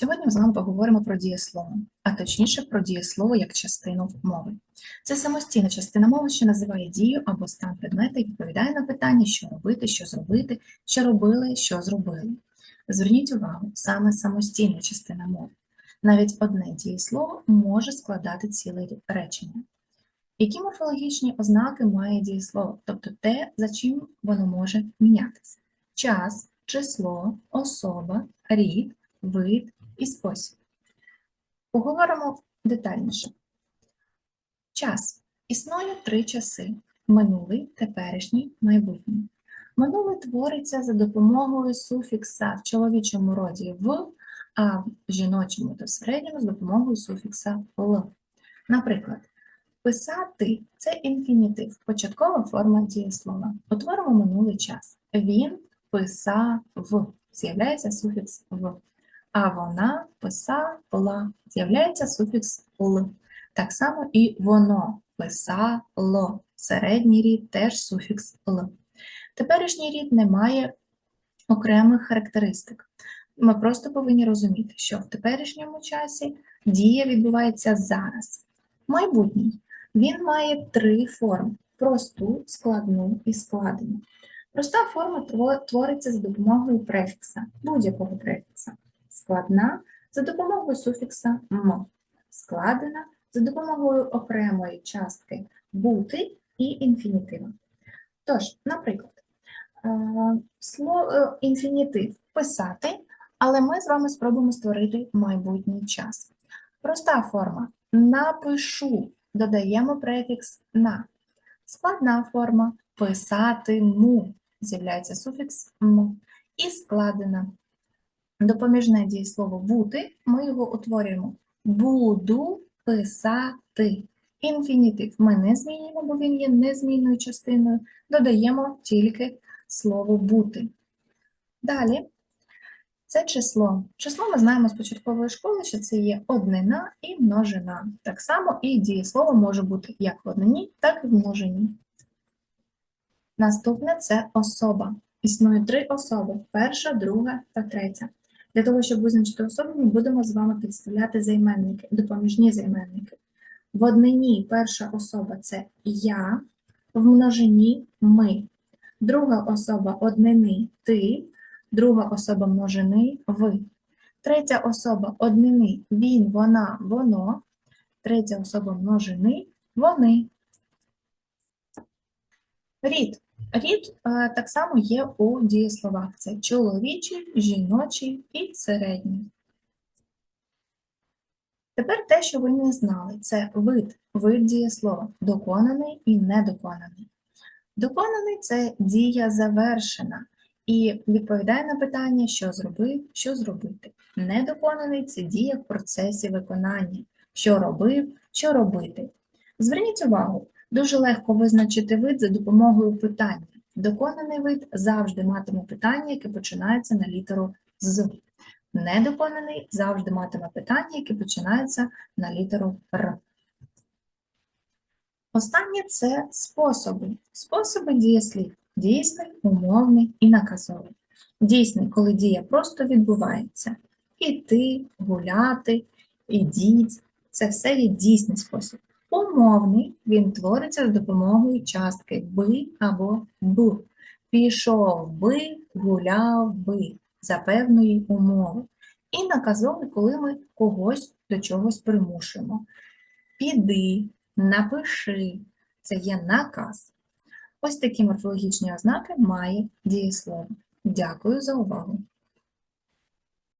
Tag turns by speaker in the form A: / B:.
A: Сьогодні ми з вами поговоримо про дієслово, а точніше про дієслово як частину мови. Це самостійна частина мови, що називає дію або стан предмета і відповідає на питання, що робити, що зробити, що робили, що зробили. Зверніть увагу, саме самостійна частина мови. Навіть одне дієслово може складати ціле речення. Які морфологічні ознаки має дієслово, тобто те, за чим воно може мінятися? Час, число, особа, рід, вид і спосіб. Поговоримо детальніше. Час. Існує три часи: минулий, теперішній, майбутній. Минуле твориться за допомогою суфікса в чоловічому роді в, а в жіночому та в середньому з допомогою суфікса л. Наприклад, писати це інфінітив, початкова форма дієслова. Утворимо минулий час. Він писав, з'являється суфікс в. А вона писала, з'являється суфікс л. Так само і воно писало. Середній рід теж суфікс л. Теперішній рід не має окремих характеристик. Ми просто повинні розуміти, що в теперішньому часі дія відбувається зараз. Майбутній. Він має три форми: просту, складну і складену. Проста форма твориться за допомогою префікса, будь-якого префікса. Складна за допомогою суфікса м. Складена за допомогою окремої частки бути і інфінітива. Тож, наприклад, е, е, інфінітив писати, але ми з вами спробуємо створити майбутній час. Проста форма напишу, додаємо префікс на. Складна форма писатиму, з'являється суфікс м. І складена. Допоміжне дієслово бути, ми його утворюємо буду писати. Інфінітив ми не змінюємо, бо він є незмінною частиною, додаємо тільки слово бути. Далі це число. Число ми знаємо з початкової школи, що це є однина і множина. Так само і дієслово може бути як в однині, так і в множині. Наступне це особа. Існує три особи: перша, друга та третя. Для того, щоб визначити особу, ми будемо з вами підставляти займенники, допоміжні займенники. В однині перша особа це я, в множині ми. Друга особа однини ти, друга особа множини ви. Третя особа однини він, вона, воно. Третя особа множини вони. Рід. Рід е, так само є у дієсловах. Це чоловічий, жіночий і середній. Тепер те, що ви не знали, це вид, вид дієслова, доконаний і недоконаний. Доконаний це дія завершена і відповідає на питання, що зробив, що зробити. Недоконаний це дія в процесі виконання, що робив, що робити. Зверніть увагу, дуже легко визначити вид за допомогою питання. Доконаний вид завжди матиме питання, яке починається на літеру з. Недоконаний завжди матиме питання, яке починається на літеру Р. Останнє це способи. Способи дієслів. Дійсний, умовний і наказовий. Дійсний, коли дія просто відбувається. Іти, гуляти, ідіть. Це все є дійсний спосіб. Умовний він твориться за допомогою частки би або б. Пішов би, гуляв би за певної умови. І наказовий, коли ми когось до чогось примушуємо. Піди, напиши це є наказ. Ось такі морфологічні ознаки має дієслово. Дякую за увагу!